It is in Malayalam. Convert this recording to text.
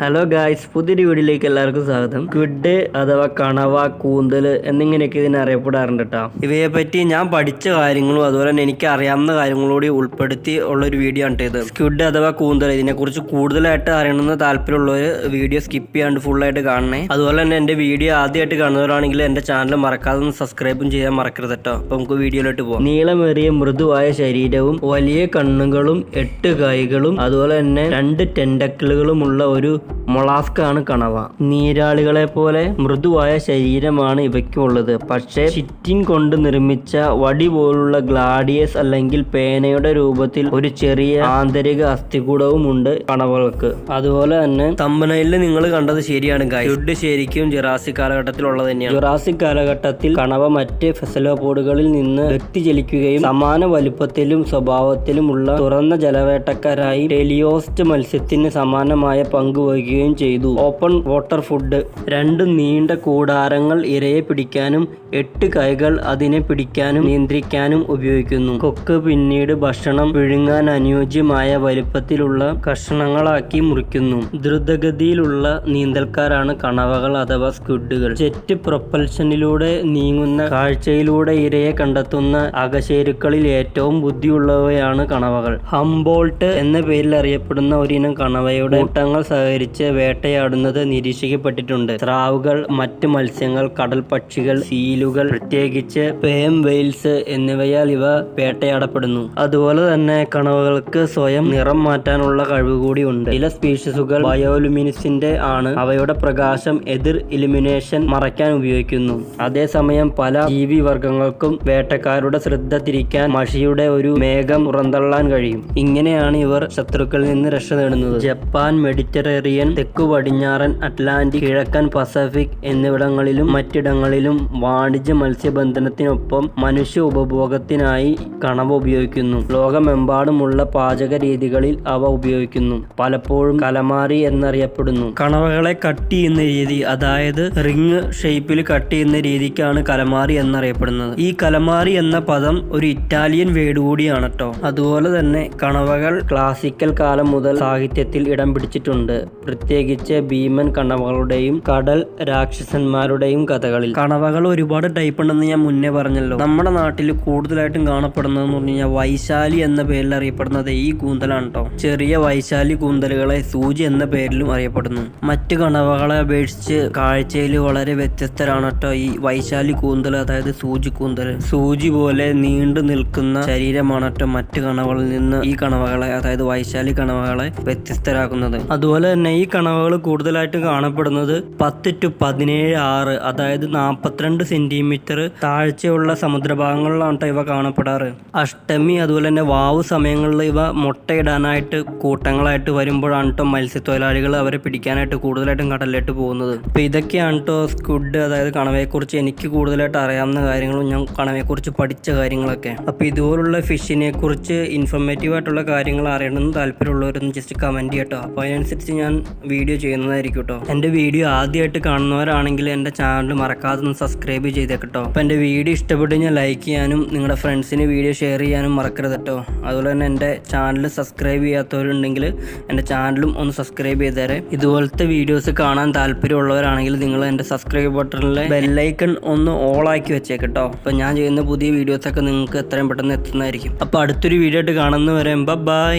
ഹലോ ഗായ്സ് പുതിയൊരു വീഡിയോയിലേക്ക് എല്ലാവർക്കും സ്വാഗതം. ക്വിഡ് അഥവാ കണവ കൂന്തൽ എന്നിങ്ങനെയൊക്കെ ഇതിനെ അറിയപ്പെടാറുണ്ട് കേട്ടോ ഇവയെ പറ്റി ഞാൻ പഠിച്ച കാര്യങ്ങളും അതുപോലെ തന്നെ എനിക്ക് അറിയാവുന്ന കാര്യങ്ങളോടി ഉൾപ്പെടുത്തി ഉള്ള ഒരു വീഡിയോ ആണ് ഇത്. ഗുഡ് അഥവാ കൂന്തൽ. ഇതിനെക്കുറിച്ച് കൂടുതലായിട്ട് അറിയണമെന്ന് താല്പര്യമുള്ളവർ വീഡിയോ സ്കിപ്പ് ചെയ്യാണ്ട് ഫുള്ളായിട്ട് കാണണേ. അതുപോലെ തന്നെ എന്റെ വീഡിയോ ആദ്യമായിട്ട് കാണുന്നവരാണെങ്കിൽ എന്റെ ചാനൽ മറക്കാതെ സബ്സ്ക്രൈബും ചെയ്യാൻ മറക്കരുത് കേട്ടോ അപ്പോൾ നമുക്ക് വീഡിയോയിലോട്ട് പോകാം നീളമേറിയ മൃദുവായ ശരീരവും വലിയ കണ്ണുകളും എട്ട് കൈകളും അതുപോലെ തന്നെ രണ്ട് ടെൻഡക്കിളുകളുമുള്ള ഒരു മൊളാസ്കാണ് കണവ. നീരാളികളെ പോലെ മൃദുവായ ശരീരമാണ് ഇവയ്ക്കുള്ളത്. പക്ഷേ ചിറ്റിൻ കൊണ്ട് നിർമ്മിച്ച വടി പോലുള്ള ഗ്ലാഡിയസ് അല്ലെങ്കിൽ പേനയുടെ രൂപത്തിൽ ഒരു ചെറിയ ആന്തരിക അസ്ഥികൂടവും ഉണ്ട് കണവകൾക്ക്. അതുപോലെ തന്നെ തമ്പനയിൽ നിങ്ങൾ കണ്ടത് ശരിയാണ് ഗൈഡ് ശരിക്കും ജുറാസിക് കാലഘട്ടത്തിലുള്ളത് തന്നെയാണ്. ജുറാസിക് കാലഘട്ടത്തിൽ കണവ മറ്റ് ഫെസലോപോഡുകളിൽ നിന്ന് വ്യക്തിചലിക്കുകയും സമാന വലുപ്പത്തിലും സ്വഭാവത്തിലുമുള്ള തുറന്ന ജലവേട്ടക്കാരായി ടെലിയോസ്റ്റ് മത്സ്യത്തിന് സമാനമായ പങ്ക് വഹിക്കുകയും ചെയ്തു. Open water food. രണ്ട് നീണ്ട കൂടാരങ്ങൾ ഇരയെ പിടിക്കാനും എട്ട് കൈകൾ അതിനെ പിടിക്കാനും നിയന്ത്രിക്കാനും ഉപയോഗിക്കുന്നു. കൊക്ക് പിന്നീട് ഭക്ഷണം വിഴുങ്ങാൻ അനുയോജ്യമായ വലുപ്പത്തിലുള്ള കഷ്ണങ്ങളാക്കി മുറിക്കുന്നു. ദ്രുതഗതിയിലുള്ള നീന്തൽക്കാരാണ് കണവകൾ അഥവാ സ്ക്വിഡുകൾ. ജെറ്റ് പ്രൊപ്പൽഷനിലൂടെ നീങ്ങുന്ന കാഴ്ചയിലൂടെ ഇരയെ കണ്ടെത്തുന്ന അകശേരുക്കളിൽ ഏറ്റവും ബുദ്ധിയുള്ളവയാണ് കണവകൾ. ഹംബോൾട്ട് എന്ന പേരിൽ അറിയപ്പെടുന്ന ഒരിനം കണവയുടെ കൂട്ടങ്ങൾ സഹകരിച്ച്. വേട്ടയാടുന്നത് നിരീക്ഷിക്കപ്പെട്ടിട്ടുണ്ട്. സ്രാവുകൾ മറ്റ് മത്സ്യങ്ങൾ കടൽ പക്ഷികൾ സീലുകൾ പ്രത്യേകിച്ച് പേം വെയിൽസ് എന്നിവയാൽ ഇവ വേട്ടയാടപ്പെടുന്നു. അതുപോലെ തന്നെ കണവകൾക്ക് സ്വയം നിറം മാറ്റാനുള്ള കഴിവ് കൂടി ഉണ്ട്. ചില സ്പീഷീസുകൾ ബയോലുമിനിസിന്റെ ആണ്. അവയുടെ പ്രകാശം എതിർ ഇലുമിനേഷൻ മറയ്ക്കാൻ ഉപയോഗിക്കുന്നു. അതേസമയം പല ജീവി വർഗങ്ങൾക്കും വേട്ടക്കാരുടെ ശ്രദ്ധ തിരിക്കാൻ മഷിയുടെ ഒരു മേഘം പുറന്തള്ളാൻ കഴിയും. ഇങ്ങനെയാണ് ഇവർ ശത്രുക്കളിൽ നിന്ന് രക്ഷ നേടുന്നത്. ജപ്പാൻ മെഡിറ്ററേറിയൻ തെക്കു പടിഞ്ഞാറൻ അറ്റ്ലാന്റിക് കിഴക്കൻ പസഫിക് എന്നിവിടങ്ങളിലും മറ്റിടങ്ങളിലും വാണിജ്യ മത്സ്യബന്ധനത്തിനൊപ്പം മനുഷ്യ ഉപഭോഗത്തിനായി കണവ ഉപയോഗിക്കുന്നു. ലോകമെമ്പാടുമുള്ള പാചക രീതികളിൽ അവ ഉപയോഗിക്കുന്നു. പലപ്പോഴും കലമാറി എന്നറിയപ്പെടുന്നു. കണവകളെ കട്ട് ചെയ്യുന്ന രീതി അതായത് റിങ് ഷേപ്പിൽ കട്ട് ചെയ്യുന്ന രീതിക്കാണ് കലമാറി എന്നറിയപ്പെടുന്നത്. ഈ കലമാറി എന്ന പദം ഒരു ഇറ്റാലിയൻ വേഡ് കൂടിയാണ് കേട്ടോ അതുപോലെ തന്നെ കണവകൾ ക്ലാസിക്കൽ കാലം മുതൽ സാഹിത്യത്തിൽ ഇടം പിടിച്ചിട്ടുണ്ട്. പ്രത്യേകിച്ച് ഭീമൻ കണവകളുടെയും കടൽ രാക്ഷസന്മാരുടെയും കഥകളിൽ. കണവകൾ ഒരുപാട് ടൈപ്പ് ഉണ്ടെന്ന് ഞാൻ മുന്നേ പറഞ്ഞല്ലോ. നമ്മുടെ നാട്ടിൽ കൂടുതലായിട്ടും കാണപ്പെടുന്നതെന്ന് പറഞ്ഞു കഴിഞ്ഞാൽ വൈശാലി എന്ന പേരിൽ അറിയപ്പെടുന്നത് ഈ കൂന്തലാണ് കേട്ടോ ചെറിയ വൈശാലി കൂന്തലുകളെ സൂചി എന്ന പേരിലും അറിയപ്പെടുന്നു. മറ്റ് കണവകളെ അപേക്ഷിച്ച് കാഴ്ചയിൽ വളരെ വ്യത്യസ്തരാണ് കേട്ടോ ഈ വൈശാലി കൂന്തൽ അതായത് സൂചി കൂന്തൽ. സൂചി പോലെ നീണ്ടു നിൽക്കുന്ന ശരീരമാണ് കേട്ടോ മറ്റ് കണവകളിൽ നിന്ന് ഈ കണവകളെ അതായത് വൈശാലി കണവകളെ വ്യത്യസ്തരാക്കുന്നത്. അതുപോലെ തന്നെ ഈ കണവകൾ കൂടുതലായിട്ട് കാണപ്പെടുന്നത് പത്ത് ടു പതിനേഴ് ആറ് അതായത് നാൽപ്പത്തിരണ്ട് സെന്റിമീറ്റർ താഴ്ചയുള്ള സമുദ്രഭാഗങ്ങളിലാണ് ഇവ കാണപ്പെടാറ്. അഷ്ടമി അതുപോലെ തന്നെ വാവ് സമയങ്ങളിൽ ഇവ മുട്ടയിടാനായിട്ട് കൂട്ടങ്ങളായിട്ട് വരുമ്പോഴാണ് കേട്ടോ മത്സ്യത്തൊഴിലാളികൾ അവരെ പിടിക്കാനായിട്ട് കൂടുതലായിട്ടും കടലിലോട്ട് പോകുന്നത്. അപ്പോൾ ഇതൊക്കെയാണ് കേട്ടോ സ്ക്വിഡ് അതായത് കണവയെക്കുറിച്ച് എനിക്ക് കൂടുതലായിട്ട് അറിയാവുന്ന കാര്യങ്ങളും ഞാൻ കണവയെക്കുറിച്ച് പഠിച്ച കാര്യങ്ങളൊക്കെ. അപ്പോൾ ഇതുപോലുള്ള ഫിഷിനെ കുറിച്ച് ഇൻഫോർമേറ്റീവ് ആയിട്ടുള്ള കാര്യങ്ങൾ അറിയണമെന്ന് താല്പര്യമുള്ളവരൊന്ന് ജസ്റ്റ് കമന്റ് ചെയ്യട്ടോ. അപ്പോൾ അതിനനുസരിച്ച് ഞാൻ വീഡിയോ ചെയ്യുന്നതായിരിക്കും കേട്ടോ എന്റെ വീഡിയോ ആദ്യമായിട്ട് കാണുന്നവരാണെങ്കിൽ എന്റെ ചാനൽ മറക്കാതെ ഒന്ന് സബ്സ്ക്രൈബ് ചെയ്തേക്കട്ടോ അപ്പോൾ എന്റെ വീഡിയോ ഇഷ്ടപ്പെട്ട് ഞാൻ ലൈക്ക് ചെയ്യാനും നിങ്ങളുടെ ഫ്രണ്ട്സിന് വീഡിയോ ഷെയർ ചെയ്യാനും മറക്കരുത് കേട്ടോ അതുപോലെ തന്നെ എന്റെ ചാനൽ സബ്സ്ക്രൈബ് ചെയ്യാത്തവരുണ്ടെങ്കിൽ എന്റെ ചാനലും ഒന്ന് സബ്സ്ക്രൈബ് ചെയ്തേരെ. ഇതുപോലത്തെ വീഡിയോസ് കാണാൻ താല്പര്യമുള്ളവരാണെങ്കിൽ നിങ്ങൾ എന്റെ സബ്സ്ക്രൈബ് ബട്ടണിലെ ബെല്ലൈക്കൺ ഒന്ന് ഓൾ ആക്കി വെച്ചേക്കട്ടോ അപ്പോൾ ഞാൻ ചെയ്യുന്ന പുതിയ വീഡിയോസൊക്കെ നിങ്ങൾക്ക് എത്രയും പെട്ടെന്ന് എത്തുന്നതായിരിക്കും. അപ്പോൾ അടുത്തൊരു വീഡിയോ ആയിട്ട് കാണുന്നവരെ ബൈ.